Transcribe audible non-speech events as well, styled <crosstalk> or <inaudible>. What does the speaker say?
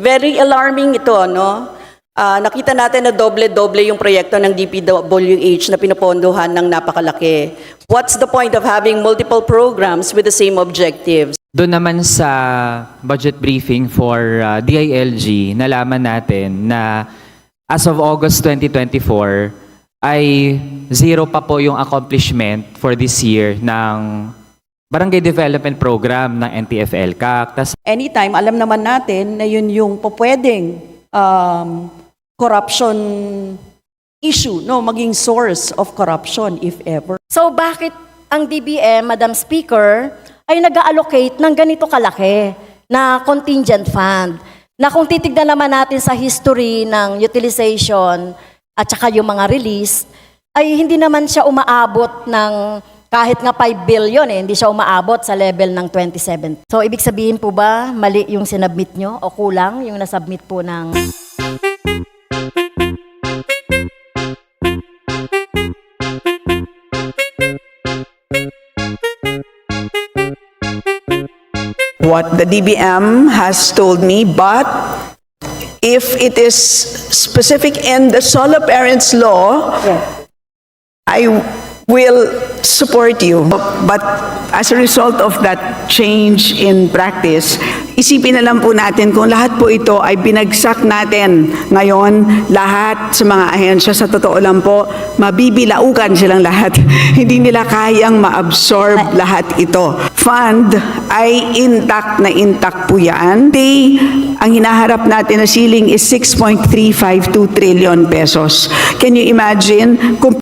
Very alarming ito, no? Ah, nakita natin na doble-doble yung proyekto ng DPWH na pinopondohan ng napakalaki. What's the point of having multiple programs with the same objectives? Doon naman sa budget briefing for uh, DILG, nalaman natin na as of August 2024 ay zero pa po yung accomplishment for this year ng Barangay Development Program ng NTFL CAC. Tas Anytime, alam naman natin na yun yung pupwedeng um, corruption issue, no? Maging source of corruption, if ever. So bakit ang DBM, Madam Speaker, ay nag-allocate ng ganito kalaki na contingent fund? Na kung titignan naman natin sa history ng utilization at saka yung mga release, ay hindi naman siya umaabot ng kahit nga 5 billion eh, hindi siya umaabot sa level ng 27. So ibig sabihin po ba mali yung sinubmit nyo o kulang yung nasubmit po ng what the DBM has told me, but if it is specific in the solo parents law, I will support you. But as a result of that change in practice, isipin na lang po natin kung lahat po ito ay binagsak natin ngayon, lahat sa mga ahensya, sa totoo lang po, mabibilaukan silang lahat. <laughs> Hindi nila kayang ma-absorb lahat ito. Fund ay intact na intact po yan. They, ang hinaharap natin na ceiling is 6.352 trillion pesos. Can you imagine kung